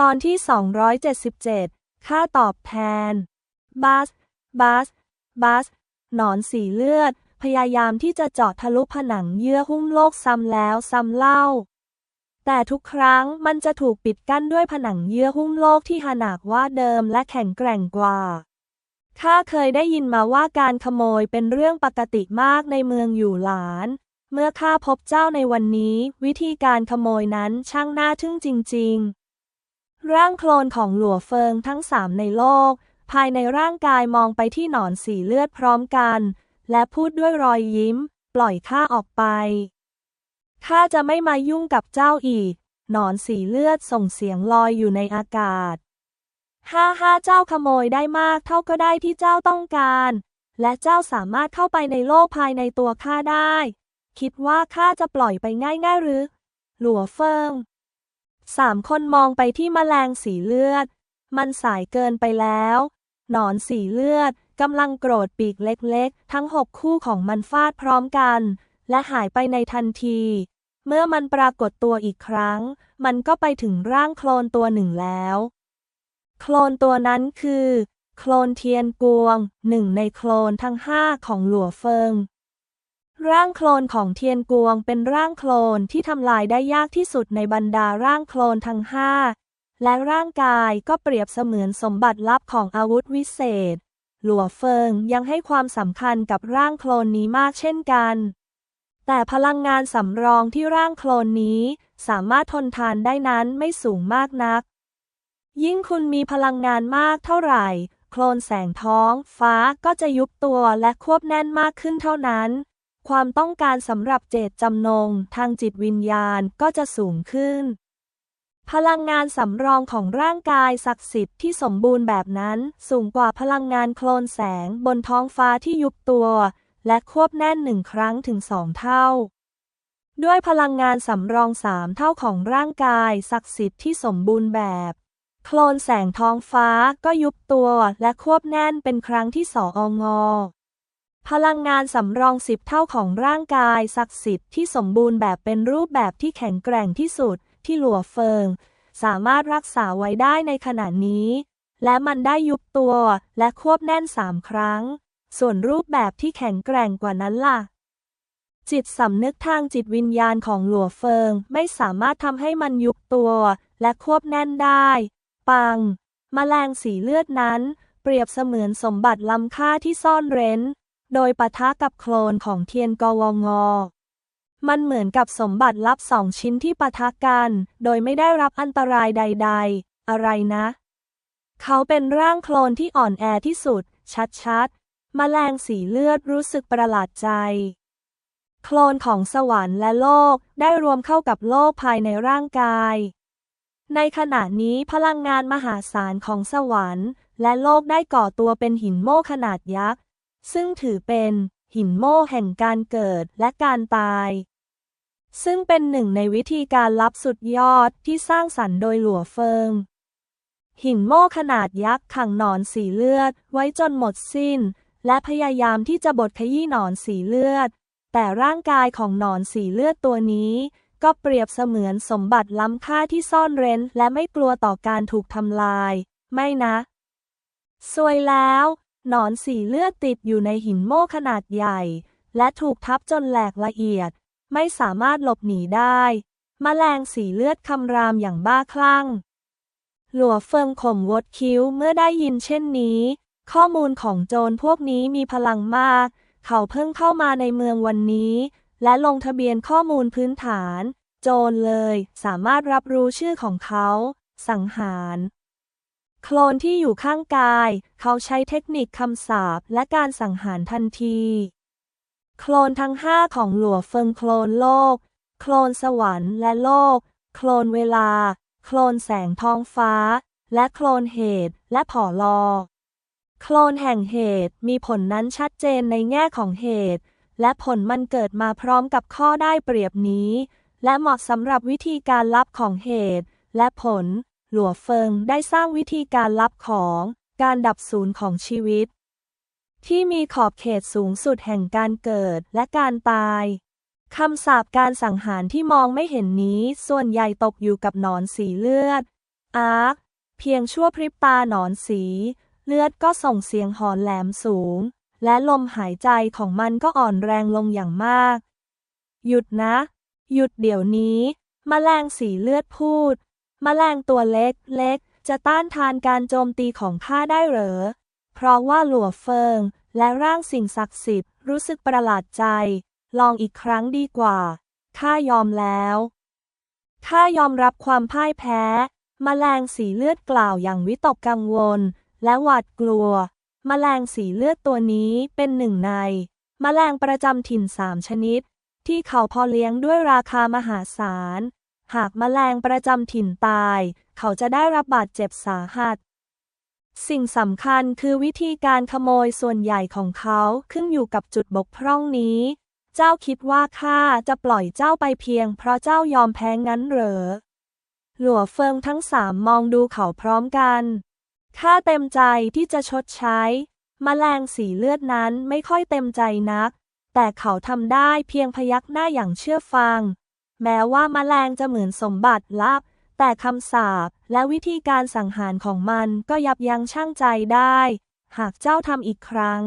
ตอนที่ 277 ค่าตอบแทน บัส บัส บัส หนอนสีเลือด พยายามที่จะเจาะทะลุผนังเยื่อหุ้มโลกซ้ำแล้วซ้ำเล่า แต่ทุกครั้งมันจะถูกปิดกั้นด้วยผนังเยื่อหุ้มโลกที่หนากว่าเดิมและแข็งแกร่งกว่าข้าเคยได้ยินมาว่าการขโมยเป็นเรื่องปกติมากในเมืองอยู่หลาน เมื่อข้าพบเจ้าในวันนี้ วิธีการขโมยนั้นช่างน่าทึ่งจริง ๆ ร่างโคลนของหลัวเฟิงทั้งสามในโลก ภายในร่างกายมองไปที่หนอนสีเลือดพร้อมกัน และพูดด้วยรอยยิ้ม ปล่อยข้าออกไปข้าจะไม่มายุ่งกับเจ้าอีก หนอนสีเลือดส่งเสียงลอยอยู่ในอากาศห้าห้าเจ้าขโมยได้มากเท่าก็ได้ที่เจ้าต้องการ และเจ้าสามารถเข้าไปในโลกภายในตัวข้าได้ คิดว่าข้าจะปล่อยไปง่ายๆหรือ หลัวเฟิง สามคนมองไปที่แมลงสีเลือด มันสายเกินไปแล้ว หนอนสีเลือดกำลังโกรธปีกเล็กๆ ทั้งหกคู่ของมันฟาดพร้อมกัน และหายไปในทันที เมื่อมันปรากฏตัวอีกครั้ง มันก็ไปถึงร่างโคลนตัวหนึ่งแล้ว โคลนตัวนั้นคือ โคลนเทียนกวง หนึ่งในโคลนทั้งห้าของหลัวเฟิง ร่างโคลนของเทียนกวงเป็นร่างโคลนที่ทำลายได้ยากที่สุดในบรรดาร่างโคลนทั้งห้าและร่างกายก็เปรียบเสมือนสมบัติลับของอาวุธวิเศษ หลัวเฟิงยังให้ความสำคัญกับร่างโคลนนี้มากเช่นกัน แต่พลังงานสำรองที่ร่างโคลนนี้สามารถทนทานได้นั้นไม่สูงมากนัก ยิ่งคุณมีพลังงานมากเท่าไหร่ โคลนแสงท้อง ฟ้าก็จะยุบตัวและควบแน่นมากขึ้นเท่านั้น ความต้องการสำหรับเจตจำนงทางจิตวิญญาณก็จะสูงขึ้น พลังงานสำรองของร่างกายศักดิ์สิทธิ์ที่สมบูรณ์แบบนั้น สูงกว่าพลังงานโคลนแสงบนท้องฟ้าที่ยุบตัว และควบแน่นหนึ่งครั้งถึงสองเท่า ด้วยพลังงานสำรองสามเท่าของร่างกายศักดิ์สิทธิ์ที่สมบูรณ์แบบโคลนแสงท้องฟ้าก็ยุบตัวและควบแน่นเป็นครั้งที่สององอ พลังงานสำรองสิบเท่าของร่างกายศักดิ์สิทธิ์ที่สมบูรณ์แบบเป็นรูปแบบที่แข็งแกร่งที่สุดที่หลัวเฟิง สามารถรักษาไว้ได้ในขณะนี้ และมันได้ยุบตัวและควบแน่นสามครั้ง ส่วนรูปแบบที่แข็งแกร่งกว่านั้นล่ะ จิตสำนึกทางจิตวิญญาณของหลัวเฟิงไม่สามารถทำให้มันยุบตัวและควบแน่นได้ ปังแมลงสีเลือดนั้น เปรียบเสมือนสมบัติล้ำค่าที่ซ่อนเร้น โดยปะทะกับโคลนของเทียนกวงอมันเหมือนกับสมบัติลับสองชิ้นที่ปะทะกัน โดยไม่ได้รับอันตรายใด ๆ อะไรนะ เขาเป็นร่างโคลนที่อ่อนแอที่สุด ชัดๆแมลงสีเลือดรู้สึกประหลาดใจ โคลนของสวรรค์และโลกได้รวมเข้ากับโลกภายในร่างกาย ในขณะนี้พลังงานมหาศาลของสวรรค์ และโลกได้ก่อตัวเป็นหินโม่ขนาดยักษ์ ซึ่งถือเป็นหินโม่แห่งการเกิดและการตาย ซึ่งเป็นหนึ่งในวิธีการลับสุดยอดที่สร้างสรรค์โดยหลัวเฟิง หินโม่ขนาดยักษ์ขังหนอนสีเลือดไว้จนหมดสิ้น และพยายามที่จะบดขยี้หนอนสีเลือด แต่ร่างกายของหนอนสีเลือดตัวนี้ ก็เปรียบเสมือนสมบัติล้ำค่าที่ซ่อนเร้น และไม่กลัวต่อการถูกทำลาย ไม่นะ ซวยแล้ว หนอนสีเลือดติดอยู่ในหินโม่ขนาดใหญ่ และถูกทับจนแหลกละเอียด ไม่สามารถหลบหนีได้มแมลงสีเลือดคำรามอย่างบ้าคลั่ง หลัวเฟิงข่มวดคิ้วเมื่อได้ยินเช่นนี้ ข้อมูลของโจรพวกนี้มีพลังมาก เขาเพิ่งเข้ามาในเมืองวันนี้ และลงทะเบียนข้อมูลพื้นฐาน โจรเลย สามารถรับรู้ชื่อของเขา สังหาร โคลนที่อยู่ข้างกาย เขาใช้เทคนิคคำสาปและการสังหารทันที โคลนทั้งห้าของหลัวเฟิงโคลนโลก โคลนสวรรค์และโลก โคลนเวลา โคลนแสงท้องฟ้า และโคลนเหตุและผอลอ โคลนแห่งเหตุมีผลนั้นชัดเจนในแง่ของเหตุ และผลมันเกิดมาพร้อมกับข้อได้เปรียบนี้ และเหมาะสำหรับวิธีการลับของเหตุและผล หลัวเฟิงได้สร้างวิธีการลับของการดับศูนย์ของชีวิต ที่มีขอบเขตสูงสุดแห่งการเกิดและการตายคำสาปการสังหารที่มองไม่เห็นนี้ส่วนใหญ่ตกอยู่กับหนอนสีเลือด อาร์ค เพียงชั่วพริบตาหนอนสี เลือดก็ส่งเสียงหอนแหลมสูง และลมหายใจของมันก็อ่อนแรงลงอย่างมาก หยุดนะ หยุดเดี๋ยวนี้มแมลงสีเลือดพูด มแมลงตัวเล็กเล็ก จะต้านทานการโจมตีของข้าได้เหรอ เพราะว่าหลัวเฟิง และร่างสิ่งศักดิ์สิทธิ์รู้สึกประหลาดใจ ลองอีกครั้งดีกว่า ข้ายอมแล้ว ข้ายอมรับความพ่ายแพ้มแมลงสีเลือดกล่าวอย่างวิตกกังวล และหวาดกลัวมแมลงสีเลือดตัวนี้เป็นหนึ่งในมแมลงประจำถิ่นสามชนิด ที่เขาพอเลี้ยงด้วยราคามหาศาล หากมแมลงประจำถิ่นตาย เขาจะได้รับบาดเจ็บสาหัส สิ่งสำคัญคือวิธีการขโมยส่วนใหญ่ของเขาขึ้นอยู่กับจุดบกพร่องนี้ เจ้าคิดว่าข้าจะปล่อยเจ้าไปเพียงเพราะเจ้ายอมแพ้งั้นเหรอ หลัวเฟิงทั้งสามมองดูเขาพร้อมกันข้าเต็มใจที่จะชดใช้มแมลงสีเลือดนั้นไม่ค่อยเต็มใจนัก แต่เขาทำได้เพียงพยักหน้าอย่างเชื่อฟัง แม้ว่าแมลงจะเหมือนสมบัติลับ แต่คำสาปและวิธีการสังหารของมันก็ยับยั้งชั่งใจได้ หากเจ้าทำอีกครั้ง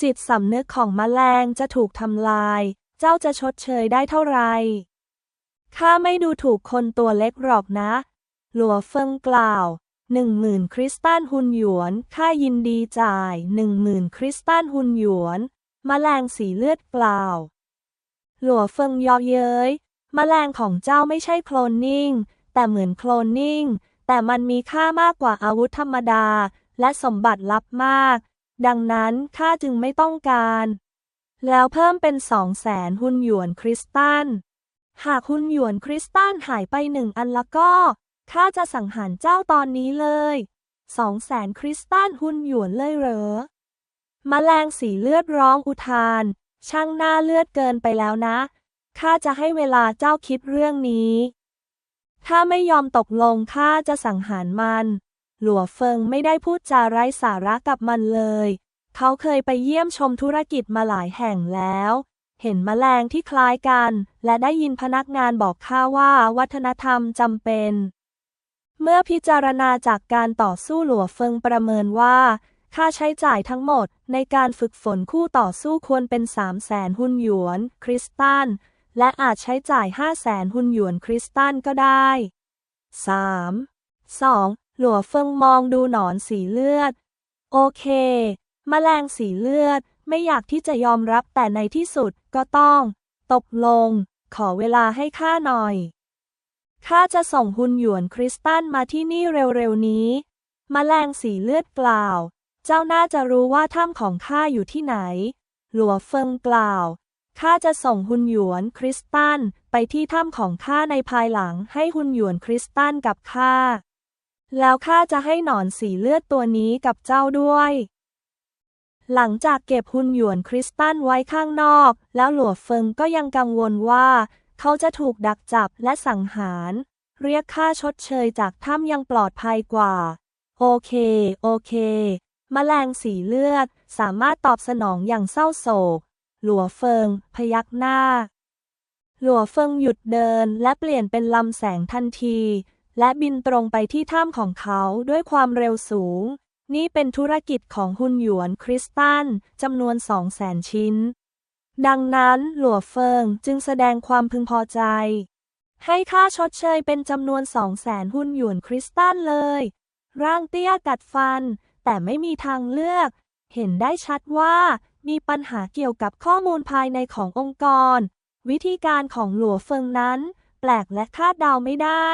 จิตสำนึกของแมลงจะถูกทำลาย เจ้าจะชดเชยได้เท่าไหร่ข้าไม่ดูถูกคนตัวเล็กหรอกนะ หลัวเฟิงกล่าวหนึ่งหมื่นคริสตัลฮุนหยวนข้ายินดีจ่ายหนึ่งหมื่นคริสตัลฮุนหยวนมแมลงสีเลือดกล่าว หลัวเฟิงยอเย้ย มแมลงของเจ้าไม่ใช่โคลนนิ่ง แต่เหมือนโคลนนิ่ง แต่มันมีค่ามากกว่าอาวุธธรรมดา และสมบัติลับมาก ดังนั้นข้าจึงไม่ต้องการ แล้วเพิ่มเป็นสองแสนฮุนหยวนคริสตัลหากฮุนหยวนคริสตัลหายไปหนึ่งอันละก็ข้าจะสังหารเจ้าตอนนี้เลยสองแสนคริสตัลฮุนหยวนเลยเหรอมแมลงสีเลือดร้องอุทาน ช่างหน้าเลือดเกินไปแล้วนะ ข้าจะให้เวลาเจ้าคิดเรื่องนี้ ถ้าไม่ยอมตกลงข้าจะสังหารมัน หลัวเฟิงไม่ได้พูดจาไร้สาระกับมันเลย เขาเคยไปเยี่ยมชมธุรกิจมาหลายแห่งแล้ว เห็นมแมลงที่คล้ายกัน และได้ยินพนักงานบอกข้าว่าวัฒนธรรมจำเป็น เมื่อพิจารณาจากการต่อสู้หลัวเฟิงประเมินว่าค่าใช้จ่ายทั้งหมดในการฝึกฝนคู่ต่อสู้ควรเป็น 3 0 0แสนฮุนหยวน คริสตัล และอาจใช้จ่าย 5 0 0แสนฮุนหยวนคริสตัลก็ได้ 3. 2. หลัวเฟิงมองดูหนอนสีเลือด โอเคมแมลงสีเลือดไม่อยากที่จะยอมรับแต่ในที่สุดก็ต้อง ตกลง ขอเวลาให้ข้าหน่อย ข้าจะส่งฮุนหยวนคริสตัลมาที่นี่เร็วๆนี้มแมลงสีเลือดกล่าว เจ้าน่าจะรู้ว่าถ้ำของข้าอยู่ที่ไหน หลัวเฟิงกล่าว ข้าจะส่งฮุนหยวนคริสตัลไปที่ถ้ำของข้าในภายหลังให้ฮุนหยวนคริสตัลกับข้า แล้วข้าจะให้หนอนสีเลือดตัวนี้กับเจ้าด้วย หลังจากเก็บฮุนหยวนคริสตัลไว้ข้างนอก แล้วหลัวเฟิงก็ยังกังวลว่า เขาจะถูกดักจับและสังหาร เรียกค่าชดเชยจากถ้ำยังปลอดภัยกว่า โอเค โอเคมแมลงสีเลือดสามารถตอบสนองอย่างเศร้าโศก หลัวเฟิง พยักหน้า หลัวเฟิงหยุดเดินและเปลี่ยนเป็นลำแสงทันที และบินตรงไปที่ถ้ำของเขาด้วยความเร็วสูง นี่เป็นธุรกิจของฮุนหยวนคริสตัลจำนวนสองแสนชิ้น ดังนั้นหลัวเฟิงจึงแสดงความพึงพอใจ ให้ค่าชดเชยเป็นจำนวนสองแสนฮุนหยวนคริสตัลเลย ร่างเตี้ยกัดฟัน แต่ไม่มีทางเลือก เห็นได้ชัดว่า มีปัญหาเกี่ยวกับข้อมูลภายในขององค์กร วิธีการของหลัวเฟิงนั้น แปลกและคาดเดาไม่ได้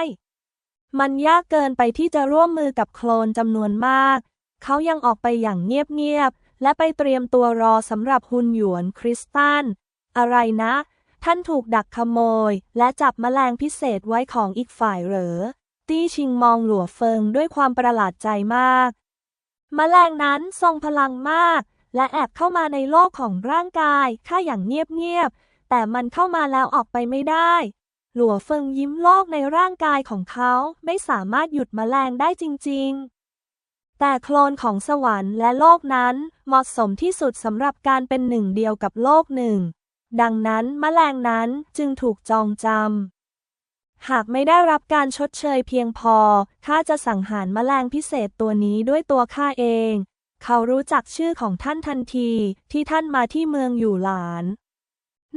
มันยากเกินไปที่จะร่วมมือกับโคลนจำนวนมาก เขายังออกไปอย่างเงียบๆและไปเตรียมตัวรอสำหรับฮุนหยวนคริสตัลอะไรนะ ท่านถูกดักขโมย และจับแมลงพิเศษไว้ของอีกฝ่ายเหรอ ตี้ชิงมองหลัวเฟิงด้วยความประหลาดใจมากแมลงนั้นทรงพลังมาก และแอบเข้ามาในโลกของร่างกายข้าอย่างเงียบๆ แต่มันเข้ามาแล้วออกไปไม่ได้ หลัวเฟิงยิ้มโลกในร่างกายของเขาไม่สามารถหยุดแมลงได้จริงๆ แต่โคลนของสวรรค์และโลกนั้นเหมาะสมที่สุดสำหรับการเป็นหนึ่งเดียวกับโลกหนึ่ง ดังนั้นแมลงนั้นจึงถูกจองจำหากไม่ได้รับการชดเชยเพียงพอ ข้าจะสังหารแมลงพิเศษตัวนี้ด้วยตัวข้าเอง เขารู้จักชื่อของท่านทันทีที่ท่านมาที่เมืองอยู่หลาน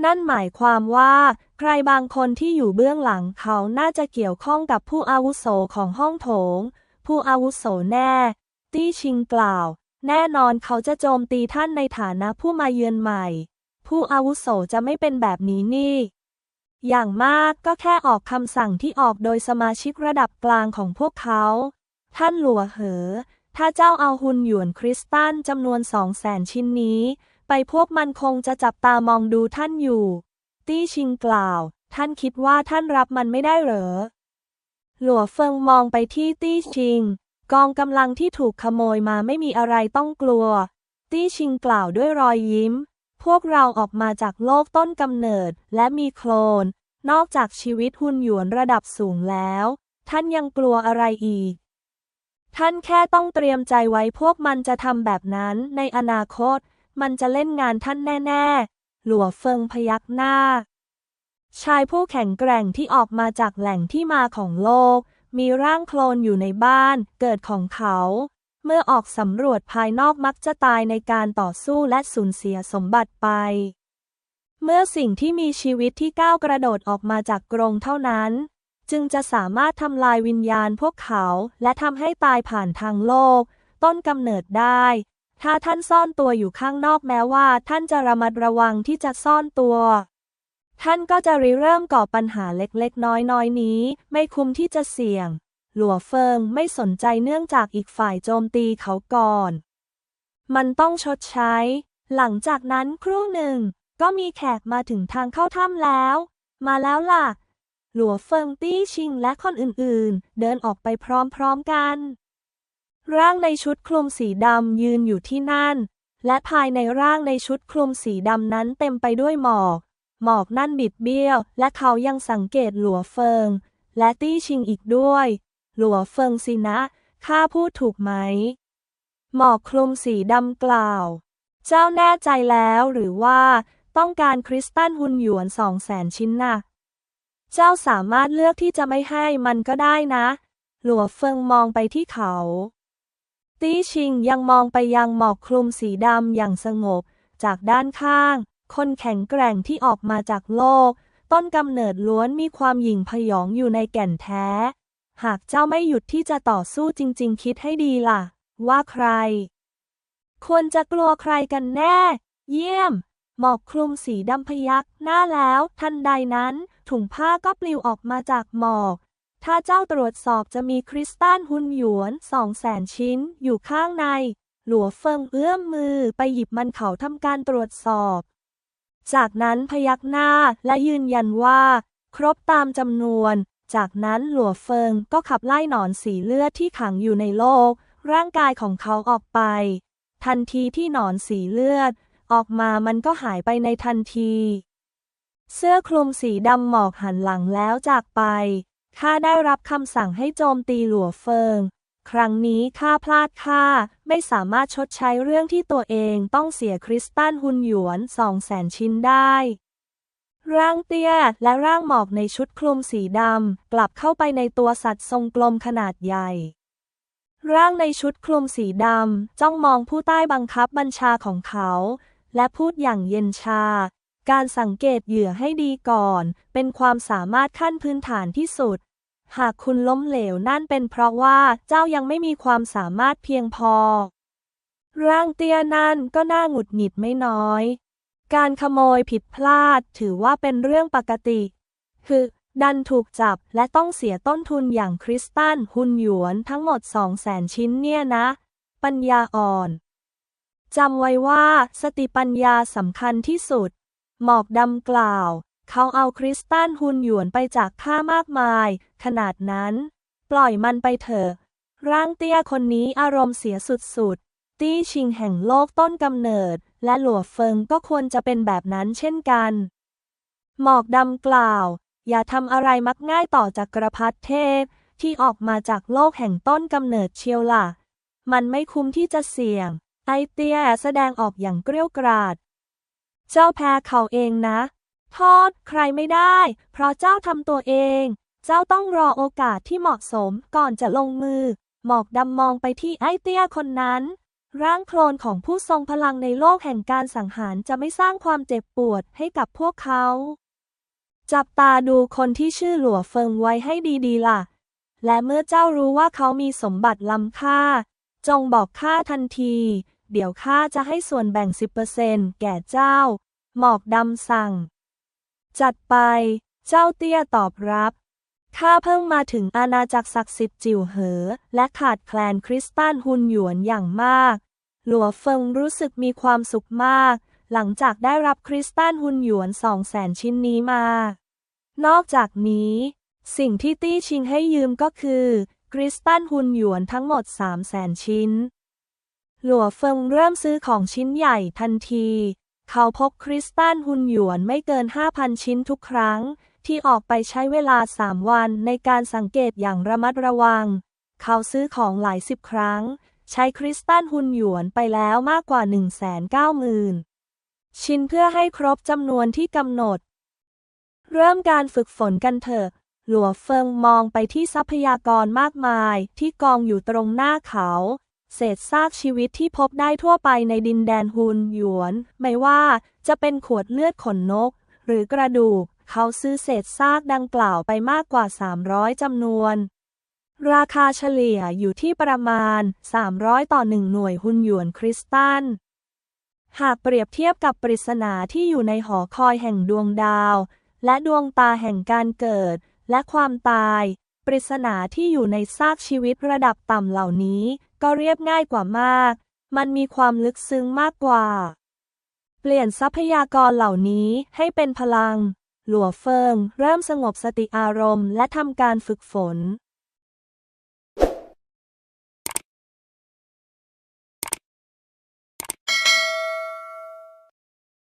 นั่นหมายความว่า ใครบางคนที่อยู่เบื้องหลังเขาน่าจะเกี่ยวข้องกับผู้อาวุโสของห้องโถง ผู้อาวุโสแน่ ตี้ชิงกล่าว แน่นอนเขาจะโจมตีท่านในฐานะผู้มาเยือนใหม่ ผู้อาวุโสจะไม่เป็นแบบนี้นี่อย่างมากก็แค่ออกคำสั่งที่ออกโดยสมาชิกระดับกลางของพวกเขา ท่านหลัวเหอ ถ้าเจ้าเอาหุ่นหยวนคริสตัลจำนวนสองแสนชิ้นนี้ ไปพวกมันคงจะจับตามองดูท่านอยู่ ตี้ชิงกล่าว ท่านคิดว่าท่านรับมันไม่ได้เหรอ หลัวเฟิงมองไปที่ตี้ชิง กองกำลังที่ถูกขโมยมาไม่มีอะไรต้องกลัว ตี้ชิงกล่าวด้วยรอยยิ้ม พวกเราออกมาจากโลกต้นกำเนิดและมีโคลน นอกจากชีวิตหุ่นหยวนระดับสูงแล้ว ท่านยังกลัวอะไรอีก ท่านแค่ต้องเตรียมใจไว้พวกมันจะทำแบบนั้นในอนาคต มันจะเล่นงานท่านแน่ ๆ หลัวเฟิงพยักหน้า ชายผู้แข็งแกร่งที่ออกมาจากแหล่งที่มาของโลก มีร่างโคลนอยู่ในบ้านเกิดของเขา เมื่อออกสำรวจภายนอกมักจะตายในการต่อสู้และสูญเสียสมบัติไป เมื่อสิ่งที่มีชีวิตที่ก้าวกระโดดออกมาจากกรงเท่านั้น จึงจะสามารถทำลายวิญญาณพวกเขา และทำให้ตายผ่านทางโลก ต้นกำเนิดได้ ถ้าท่านซ่อนตัวอยู่ข้างนอกแม้ว่า ท่านจะระมัดระวังที่จะซ่อนตัว ท่านก็จะริเริ่มก่อปัญหาเล็กๆ น้อยๆ นี้ ไม่คุ้มที่จะเสี่ยง หลัวเฟิงไม่สนใจเนื่องจากอีกฝ่ายโจมตีเขาก่อน มันต้องชดใช้ หลังจากนั้นครู่หนึ่ง ก็มีแขกมาถึงทางเข้าถ้ำแล้ว มาแล้วล่ะ หลัวเฟิงตี้ชิงและคนอื่นๆ เดินออกไปพร้อมๆกัน ร่างในชุดคลุมสีดำยืนอยู่ที่นั่น และภายในร่างในชุดคลุมสีดำนั้นเต็มไปด้วยหมอก หมอกนั่นบิดเบี้ยว และเขายังสังเกตหลัวเฟิง และตี้ชิงอีกด้วย หลัวเฟิงสินะข้าพูดถูกไหม หมอกคลุมสีดำกล่าว เจ้าแน่ใจแล้วหรือว่าต้องการคริสตัลหุ่นหยวนสองแสนชิ้นน่ะ เจ้าสามารถเลือกที่จะไม่ให้มันก็ได้นะ หลัวเฟิงมองไปที่เขา ตี้ชิงยังมองไปยังหมอกคลุมสีดำอย่างสงบ จากด้านข้าง คนแข็งแกร่งที่ออกมาจากโลก ต้นกำเนิดล้วนมีความหยิ่งพยองอยู่ในแก่นแท้ หากเจ้าไม่หยุดที่จะต่อสู้จริง ๆ คิดให้ดีล่ะ ว่าใคร ควรจะกลัวใครกันแน่ เยี่ยม หมอกคลุมสีดำพยักหน้าแล้ว ทันใดนั้น ถุงผ้าก็ปลิวออกมาจากหมอก ถ้าเจ้าตรวจสอบจะมีคริสตัลหุ่นหยวนสองแสนชิ้นอยู่ข้างใน หลัวเฟิงเอื้อมมือไปหยิบมันเขาทำการตรวจสอบ จากนั้นพยักหน้าและยืนยันว่า ครบตามจำนวน จากนั้นหลัวเฟิงก็ขับไล่หนอนสีเลือดที่ขังอยู่ในโลก ร่างกายของเขาออกไป ทันทีที่หนอนสีเลือด ออกมามันก็หายไปในทันที เสื้อคลุมสีดำหมอกหันหลังแล้วจากไป ข้าได้รับคำสั่งให้โจมตีหลัวเฟิง ครั้งนี้ข้าพลาดข้าไม่สามารถชดใช้เรื่องที่ตัวเองต้องเสียคริสตัลหุนหยวนสองแสนชิ้นได้ ร่างเตี้ยและร่างหมอกในชุดคลุมสีดำกลับเข้าไปในตัวสัตว์ทรงกลมขนาดใหญ่ ร่างในชุดคลุมสีดำจ้องมองผู้ใต้บังคับบัญชาของเขา และพูดอย่างเย็นชา การสังเกตเหยื่อให้ดีก่อน เป็นความสามารถขั้นพื้นฐานที่สุด หากคุณล้มเหลวนั่นเป็นเพราะว่าเจ้ายังไม่มีความสามารถเพียงพอ ร่างเตี้ยนั่นก็น่าหงุดหงิดไม่น้อย การขโมยผิดพลาดถือว่าเป็นเรื่องปกติ คือ ดันถูกจับและต้องเสียต้นทุนอย่างคริสตัลหุนหยวนทั้งหมดสองแสนชิ้นเนี่ยนะ ปัญญาอ่อนจำไว้ว่าสติปัญญาสำคัญที่สุด หมอกดำกล่าว เขาเอาคริสตัลหุนหยวนไปจากข้ามากมาย ขนาดนั้น ปล่อยมันไปเถอะ ร่างเตี้ยคนนี้อารมณ์เสียสุดๆ ตี้ชิงแห่งโลกต้นกำเนิด และหลัวเฟิงก็ควรจะเป็นแบบนั้นเช่นกัน หมอกดำกล่าว อย่าทำอะไรมักง่ายต่อจากกระพัดเทพ ที่ออกมาจากโลกแห่งต้นกำเนิดเชียวล่ะ มันไม่คุ้มที่จะเสี่ยง ไอเตียแสดงออกอย่างเกรี้ยวกราด เจ้าแพ้เขาเองนะ โทษใครไม่ได้ เพราะเจ้าทำตัวเอง เจ้าต้องรอโอกาสที่เหมาะสมก่อนจะลงมือ หมอกดำมองไปที่ไอ้เตี้ยคนนั้น ร่างโคลนของผู้ทรงพลังในโลกแห่งการสังหารจะไม่สร้างความเจ็บปวดให้กับพวกเขา จับตาดูคนที่ชื่อหลัวเฟิงไว้ให้ดีๆล่ะ และเมื่อเจ้ารู้ว่าเขามีสมบัติล้ำค่า จงบอกข้าทันที เดี๋ยวข้าจะให้ส่วนแบ่ง 10%แก่เจ้า หมอกดำสั่ง จัดไป เจ้าเตี้ยตอบรับ ข้าเพิ่งมาถึงอาณาจักรศักดิ์สิทธิ์จิ๋วเหอ และขาดแคลนคริสตัลฮุนหยวนอย่างมาก หลัวเฟิงรู้สึกมีความสุขมาก หลังจากได้รับคริสตัลฮุนหยวนสองแสนชิ้นนี้มา นอกจากนี้ สิ่งที่ตี้ชิงให้ยืมก็คือคริสตัลฮุนหยวนทั้งหมด3 0 0แสนชิ้น หลัวเฟิงเริ่มซื้อของชิ้นใหญ่ทันที เขาพกคริสตัลฮุนหยวนไม่เกิน 5,000 ชิ้นทุกครั้ง ที่ออกไปใช้เวลา 3 วันในการสังเกตอย่างระมัดระวัง เขาซื้อของหลายสิบครั้ง ใช้คริสตัลฮุนหยวนไปแล้วมากกว่า 190,000 ชิ้นเพื่อให้ครบจำนวนที่กำหนด เริ่มการฝึกฝนกันเถอะ หลัวเฟิงมองไปที่ทรัพยากรมากมายที่กองอยู่ตรงหน้าเขา เศษซากชีวิตที่พบได้ทั่วไปในดินแดนฮุนหยวน ไม่ว่าจะเป็นขวดเลือดขนนก หรือกระดูก เขาซื้อเศษซากดังกล่าวไปมากกว่า 300จำนวน ราคาเฉลี่ยอยู่ที่ประมาณ 300 ต่อ1หน่วยฮุนหยวนคริสตัลหากเปรียบเทียบกับปริศนาที่อยู่ในหอคอยแห่งดวงดาว และดวงตาแห่งการเกิดและความตาย ปริศนาที่อยู่ในซากชีวิตระดับต่ำเหล่านี้ ก็เรียบง่ายกว่ามาก มันมีความลึกซึ้งมากกว่า เปลี่ยนทรัพยากรเหล่านี้ให้เป็นพลัง หลัวเฟิง เริ่มสงบสติอารมณ์และทำการฝึกฝน